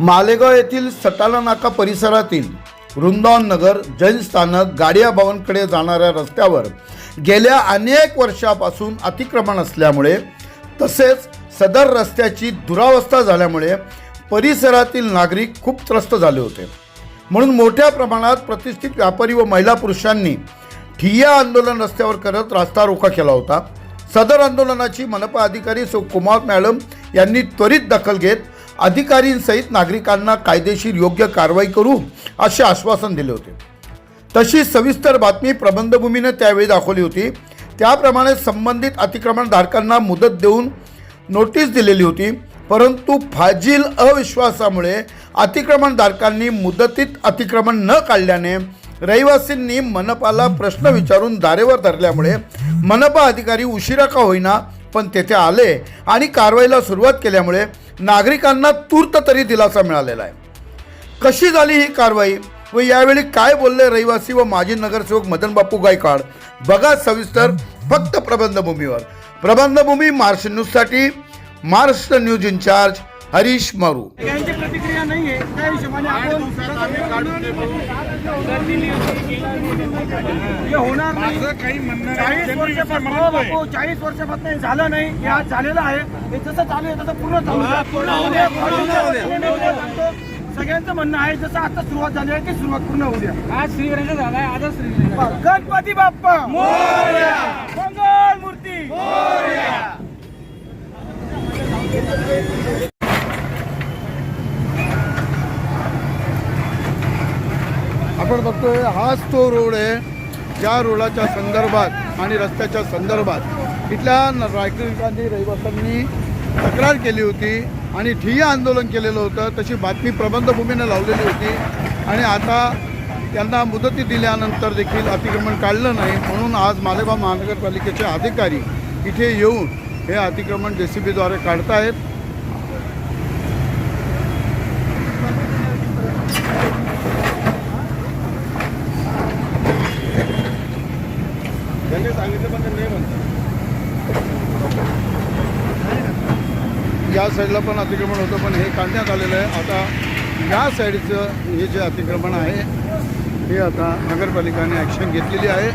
मालेगाव येथील सटाला नाका परिसरातील वृंदावन नगर जैन स्थानक गाडिया भवनकडे जाणाऱ्या रस्त्यावर गेल्या अनेक वर्षापासून अतिक्रमण असल्यामुळे तसेच सदर रस्त्याची दुरावस्था झाल्यामुळे परिसरातील नागरिक खूप त्रस्त झाले होते. म्हणून मोठ्या प्रमाणात प्रतिष्ठित व्यापारी व महिला पुरुषांनी ठिय्या आंदोलन रस्त्यावर करत रास्ता रोखा केला होता. सदर आंदोलनाची मनपा अधिकारी सो कुमार मॅडम यांनी त्वरित दखल घेत अधिकारींसहित नागरिकांना कायदेशीर योग्य कारवाई करू असे आश्वासन दिले होते. तशी सविस्तर बातमी प्रबंधभूमीने त्यावेळी दाखवली होती. त्याप्रमाणे संबंधित अतिक्रमणधारकांना मुदत देऊन नोटीस दिलेली होती. परंतु फाजील अविश्वासामुळे अतिक्रमणधारकांनी मुदतीत अतिक्रमण न काढल्याने रहिवासींनी मनपाला प्रश्न विचारून दारेवर धरल्यामुळे मनपा अधिकारी उशिरा का होईना पण तेथे आले आणि कारवाईला सुरुवात केल्यामुळे नागरिकांना तूर्त तरी दिलासा मिळालेला आहे. कशी झाली ही कारवाई व यावेळी काय बोलले रहिवासी व माजी नगरसेवक मदन बापू गायकवाड? बघा सविस्तर फक्त प्रबंधभूमीवर. प्रबंधभूमी महाराष्ट्र न्यूजसाठी महाराष्ट्र न्यूज इंचार्ज हरीश मारू. यांची प्रतिक्रिया नाहीये त्या हिशोबाने आपण हे होणार नाही. चाळीस वर्षापासून हो बापू, चाळीस वर्षापासून झालं नाही हे आज झालेलं आहे. हे जसं चालू आहे तसं पूर्ण चालू आहे. पूर्ण द्या, पूर्ण द्या. सांगतो. सगळ्यांचं म्हणणं आहे जसं आता सुरुवात झाली आहे ती सुरुवात पूर्ण होऊ द्या. आज श्रीगणेश झालाय आजच श्रीगणेश गणपती बाप्पा! मंगल मूर्ती! आपण बघतोय हाच तो रोड आहे ज्या रोडाच्या संदर्भात आणि रस्त्याच्या संदर्भात इथल्या न- नागरिकांनी रहिवाशांनी तक्रार केली होती आणि ठिय्या आंदोलन केलेलं होतं. तशी बातमी प्रबंधभूमीने लावलेली होती. आणि आता त्यांना मुदती दिल्यानंतर देखील अतिक्रमण काढलं नाही. म्हणून आज मालेगाव महानगरपालिकेचे अधिकारी इथे येऊन हे अतिक्रमण जे सी बीद्वारे काढतायत त्यांनी सांगितलं पण ते नाही म्हणतात या साईडला पण अतिक्रमण होतं पण हे काढण्यात आलेलं आहे. आता या साईडचं हे जे अतिक्रमण आहे हे आता नगरपालिकाने ॲक्शन घेतलेली आहे.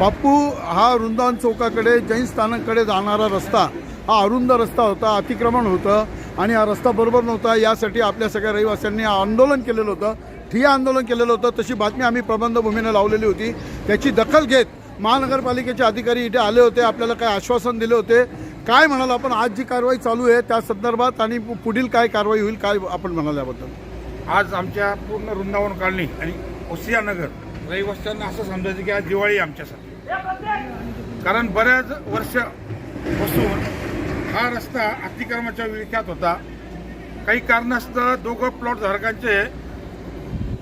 रे बापू हा वृंदावन चौकाकडे जैन स्थानककडे जाणारा रस्ता हा अरुंद रस्ता होता अतिक्रमण होतं आणि हा रस्ता बरोबर नव्हता. यासाठी आपल्या सगळ्या रहिवाशांनी आंदोलन केलेलं होतं. ठिया आंदोलन केलेलं होतं. तशी बातमी आम्ही प्रबंधभूमीने लावलेली होती. त्याची दखल घेत महानगरपालिकेचे अधिकारी इथे आले होते. आपल्याला काय आश्वासन दिले होते? काय म्हणाल आपण? आज जी कारवाई चालू आहे त्या संदर्भात आणि पुढील काय कारवाई होईल काय आपण म्हणाल याबद्दल? आज आमच्या पूर्ण वृंदावन कॉलनी आणि ओसियानगर रहिवाशांना असं समजायचं की आज दिवाळी आमच्यासाठी. कारण बऱ्याच वर्षपासून हा रस्ता अतिक्रमाच्या विळख्यात होता. काही कारणास्तव दोघं प्लॉट धारकांचे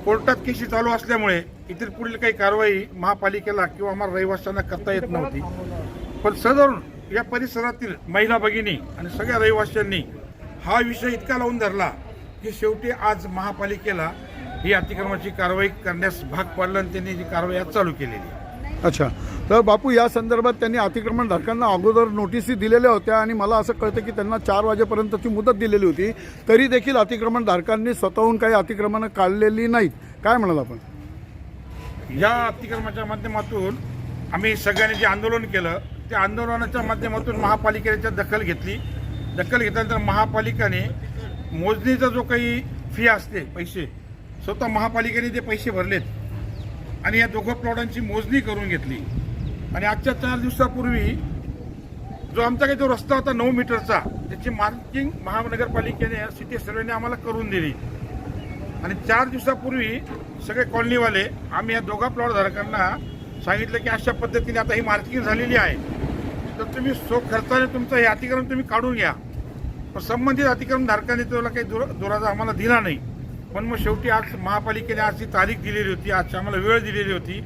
कोर्टात केशी चालू असल्यामुळे इतर पुढील काही कारवाई महापालिकेला किंवा आम्हाला रहिवाशांना करता येत नव्हती. पण सदरून या परिसरातील महिला भगिनी आणि सगळ्या रहिवाशांनी हा विषय इतका लावून धरला की शेवटी आज महापालिकेला ही अतिक्रमणाची कारवाई करण्यास भाग पाडलं आणि त्यांनी जी कारवाई आज चालू केलेली अच्छा. तर बापू या संदर्भात त्यांनी अतिक्रमण धारकांना अगोदर नोटीसही दिलेल्या होत्या आणि मला असं कळतं की त्यांना चार वाजेपर्यंतची मुदत दिलेली होती. तरी देखील अतिक्रमण धारकांनी स्वतःहून काही अतिक्रमणं काढलेली नाहीत. काय म्हणाल आपण? या अतिक्रमणाच्या माध्यमातून आम्ही सगळ्यांनी जे आंदोलन केलं त्या आंदोलनाच्या माध्यमातून महापालिकेच्या दखल घेतली. दखल घेतल्यानंतर महापालिकेने मोजणीचा जो काही फी असते पैसे स्वतः महापालिकेने ते पैसे भरलेत. आणि या दोघं प्लॉटांची मोजणी करून घेतली. आणि आजच्या चार दिवसापूर्वी जो आमचा काही जो रस्ता होता नऊ मीटरचा त्याची मार्किंग महानगरपालिकेने सिटी सर्वेने आम्हाला करून दिली. आणि चार दिवसापूर्वी सगळे कॉलनीवाले आम्ही या दोघा प्लॉटधारकांना सांगितलं की अशा पद्धतीने आता ही मार्किंग झालेली आहे. तर तुम्ही सो खर्चाने तुमचं हे अतिक्रमण तुम्ही काढून घ्या. पण संबंधित अतिक्रमण तुम्हाला त्याला काही दुर दुराजा आम्हाला दिला नाही. पण मग शेवटी आज महापालिकेने आज ती तारीख दिलेली होती आज आम्हाला वेळ दिलेली होती.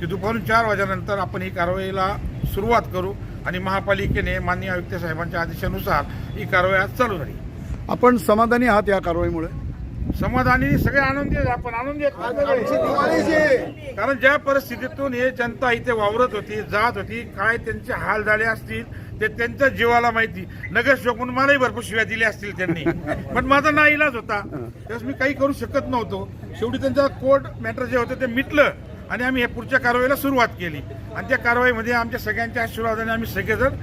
की दुपारून चार वाजेनंतर आपण ही कारवाईला सुरुवात करू आणि महापालिकेने माननीय आयुक्त साहेबांच्या आदेशानुसार ही कारवाई आज चालू झाली. आपण समाधानी आहात या कारवाईमुळे? समाधानी सगळे आनंदी आहेत आपण आनंदी आहेत. कारण ज्या परिस्थितीतून हे जनता इथे वावरत होती जात होती काय त्यांचे हाल झाले असतील ते त्यांच्या जीवाला माहिती. नगरसेवक म्हणून मलाही भरपूर शिव्या दिल्या असतील त्यांनी. पण माझा ना इलाज होता. त्यावेळेस मी काही करू शकत नव्हतो. शेवटी त्यांचा कोर्ट मॅटर जे होतं ते मिटलं. आणि आम्ही हे पुढच्या कारवाईला सुरुवात केली. आणि त्या कारवाईमध्ये आमच्या सगळ्यांच्या आशीर्वादाने आम्ही सगळेजण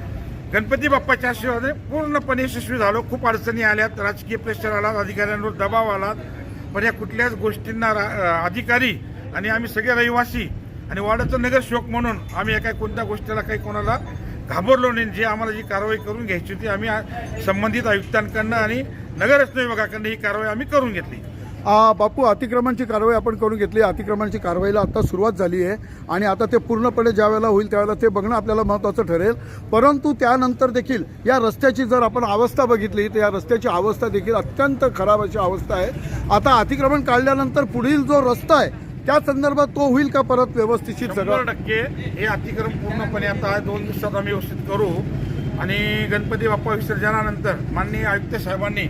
गणपती बाप्पाच्या आशीर्वादाने पूर्णपणे यशस्वी झालो. खूप अडचणी आल्यात. राजकीय प्रेशर आला अधिकाऱ्यांवर दबाव आला पण या कुठल्याच गोष्टींना रा- अधिकारी आणि आम्ही सगळे रहिवासी आणि वार्डाचं नगरसेवक म्हणून आम्ही एका कोणत्या गोष्टीला काही कोणाला घाबरलो नाही. जी आम्हाला जी कारवाई करून घ्यायची होती आम्ही संबंधित आयुक्तांकडनं आणि नगररचना विभागाकडनं ही कारवाई आम्ही करून घेतली. बापू अतिक्रमणची कारवाई आपण करून घेतली. अतिक्रमणाची कारवाईला आता सुरुवात झाली आहे. आणि आता ते पूर्णपणे ज्या वेळेला होईल त्यावेळेला ते बघणं आपल्याला महत्त्वाचं ठरेल. परंतु त्यानंतर देखील या रस्त्याची जर आपण अवस्था बघितली तर या रस्त्याची अवस्था देखील अत्यंत खराब अशी अवस्था आहे. आता अतिक्रमण काढल्यानंतर पुढील जो रस्ता आहे त्या संदर्भात तो होईल का परत व्यवस्थित सगळं? टक्के हे अतिक्रम पूर्णपणे आता दोन दिवसात आम्ही व्यवस्थित करू. आणि गणपती बाप्पा विसर्जनानंतर माननीय आयुक्त साहेबांनी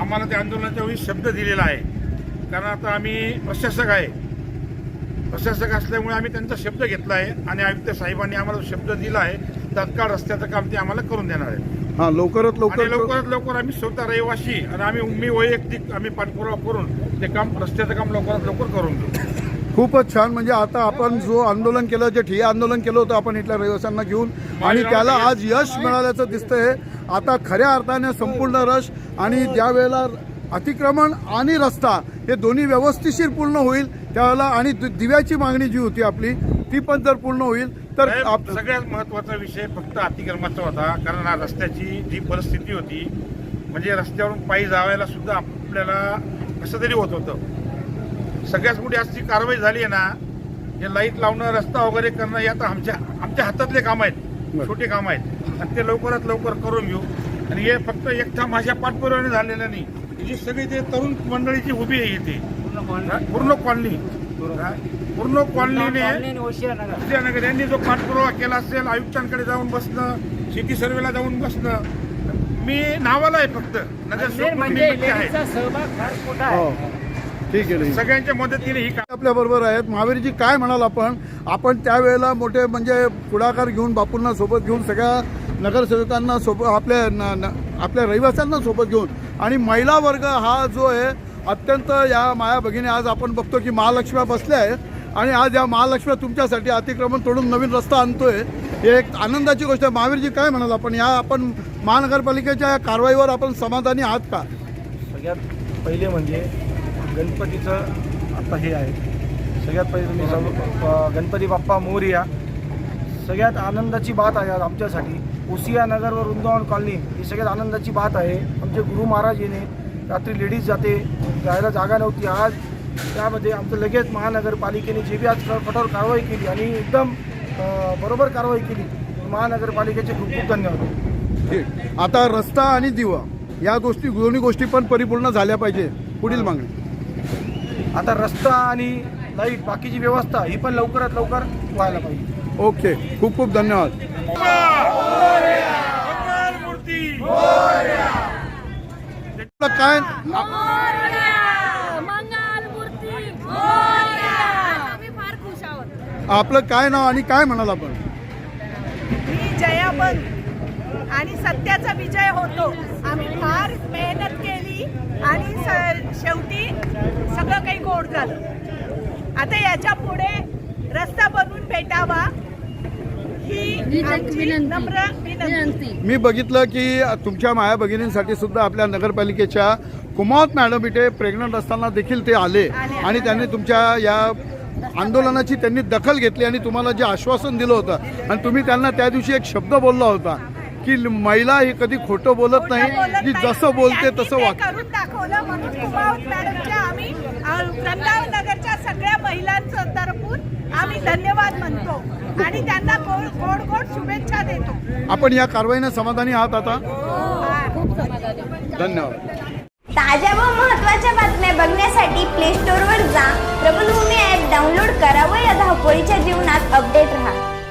आम्हाला त्या आंदोलनाच्या वेळी शब्द दिलेला आहे. कारण आता आम्ही प्रशासक आहे. प्रशासक असल्यामुळे आम्ही त्यांचा शब्द घेतला आहे आणि आयुक्त साहेबांनी आम्हाला शब्द दिला आहे तात्काळ रस्त्याचं काम ते आम्हाला करून देणार आहे हां लवकरात आणि लवकर लवकरात लवकर आम्ही स्वतः रहिवाशी आणि आम्ही मी वैयक्तिक आम्ही पाठपुरावा करून ते काम रस्त्याचं काम लवकरात लवकर करून घेऊ खूपच छान. म्हणजे आता आपण जो आंदोलन केलं जे ठिय्या आंदोलन केलं होतं आपण इथल्या रहिवाशांना घेऊन आणि त्याला आज यश मिळाल्याचं दिसतंय. आता खऱ्या अर्थाने संपूर्ण रश आणि ज्या वेळेला अतिक्रमण आणि रस्ता हे दोन्ही व्यवस्थिशीर पूर्ण होईल त्यावेळेला आणि दिव्याची मागणी जी होती आपली ती पण जर पूर्ण होईल तर सगळ्यात महत्त्वाचा विषय फक्त अतिक्रमाचा होता कारण हा रस्त्याची जी परिस्थिती होती म्हणजे रस्त्यावरून पायी जावायला सुद्धा आपल्याला कसं तरी होत होतं. सगळ्यात मोठी आज जी कारवाई झाली आहे ना हे लाइट लावणं रस्ता वगैरे करणं हे आता आमच्या आमच्या हातातले काम आहेत छोटे काम आहेत. आणि ते लवकरात लवकर करून घेऊ. आणि हे फक्त एकटा माझ्या पाठपुरावाने झालेलं नाही. ही जी सगळी ते तरुण मंडळीची उभी आहे इथे. पूर्ण कॉलनी. पूर्ण कॉलनीने विजयनगर यांनी जो पाठपुरावा केला असेल आयुक्तांकडे जाऊन बसणं शेती सर्वेला जाऊन बसणं मी नावाला आहे फक्त. नगरसेवक म्हणून मी नक्की आहे? सहभाग फार मोठा हो. ठीक आहे ठीक आहे. सगळ्यांच्या मदतीने ही का- आपल्या बरोबर आहेत. महावीरजी काय म्हणाल आपण? आपण त्यावेळेला मोठे म्हणजे पुढाकार घेऊन बापूंना सोबत घेऊन सगळ्या नगरसेवकांना सोबत आपल्या न- न- आपल्या रहिवाशांना सोबत घेऊन. आणि महिला वर्ग हा जो आहे अत्यंत या माया भगिनी आज आपण बघतो की महालक्ष्म्या बसल्या आहेत. आणि आज या महालक्ष्म्या तुमच्यासाठी अतिक्रमण तोडून नवीन रस्ता आणतोय. हे एक आनंदाची गोष्ट आहे. महावीरजी काय म्हणाल आपण? या आपण महानगरपालिकेच्या या कारवाईवर आपण समाधानी आहात का? सगळ्यात पहिले म्हणजे गणपतीचं आता हे आहे. सगळ्यात पहिले तुम्ही गणपती बाप्पा मोरया. सगळ्यात आनंदाची बात आहे आज आमच्यासाठी. ओसिया नगर व वृंदावन कॉलनी ही सगळ्यात आनंदाची बात आहे. आमचे गुरु महाराज येणे रात्री लेडीज जाते जायला जागा नव्हती. आज त्यामध्ये आमचं लगेच महानगरपालिकेने जे बी आज कठोर कारवाई केली आणि एकदम बरोबर कारवाई केली महानगरपालिकेचे खूप खूप धन्यवाद. आता रस्ता आणि दिवा या गोष्टी दोन्ही गोष्टी पण परिपूर्ण झाल्या पाहिजे. पुढील मागणी. आता रस्ता आणि लाइट बाकीची व्यवस्था ही पण लवकरात लवकर व्हायला पाहिजे. ओके. खूप खूप धन्यवाद. काय? मंगलमूर्ती आम्ही फार खुश आहोत. आपलं काय नाव आणि काय म्हणाल आपण? मी जयाबंद आणि सत्याचा विजय होतो. आम्ही फार मेहनत केली आणि शेवटी सगळं काही गोड झालं. आता याच्यापुढे रस्ता बनवून भेटावा ही आमची नम्र विनंती मी बघितलं की तुमच्या माया भगिनींसाठी सुद्धा आपल्या नगरपालिकेच्या कुमावत मॅडम इथे प्रेग्नंट असताना देखील ते आले. आणि त्यांनी तुमच्या या आंदोलनाची त्यांनी दखल घेतली आणि तुम्हाला जे आश्वासन दिलं होतं. आणि तुम्ही त्यांना त्या दिवशी एक शब्द बोलला होता की महिला ही कधी खोटं बोलत नाही की. जसं बोलते तसं ते वाग करून दाखवलं म्हणून कुमावत मॅडमच्या आम्ही अ, वृंदावन नगरच्या सगळ्या महिलांचं तर्फून आम्ही धन्यवाद म्हणतो. आणि त्यांना गोड गोड गोड शुभेच्छा देतो. आपण या कारवाईने समाधानी आहात आता? हा. धन्यवाद. ताज्या व महत्त्वाच्या बातम्या बघण्यासाठी प्ले स्टोअरवर जा. प्रबलभूमी ॲप डाउनलोड करा व या धावपळीच्या जीवनात अपडेट राहा.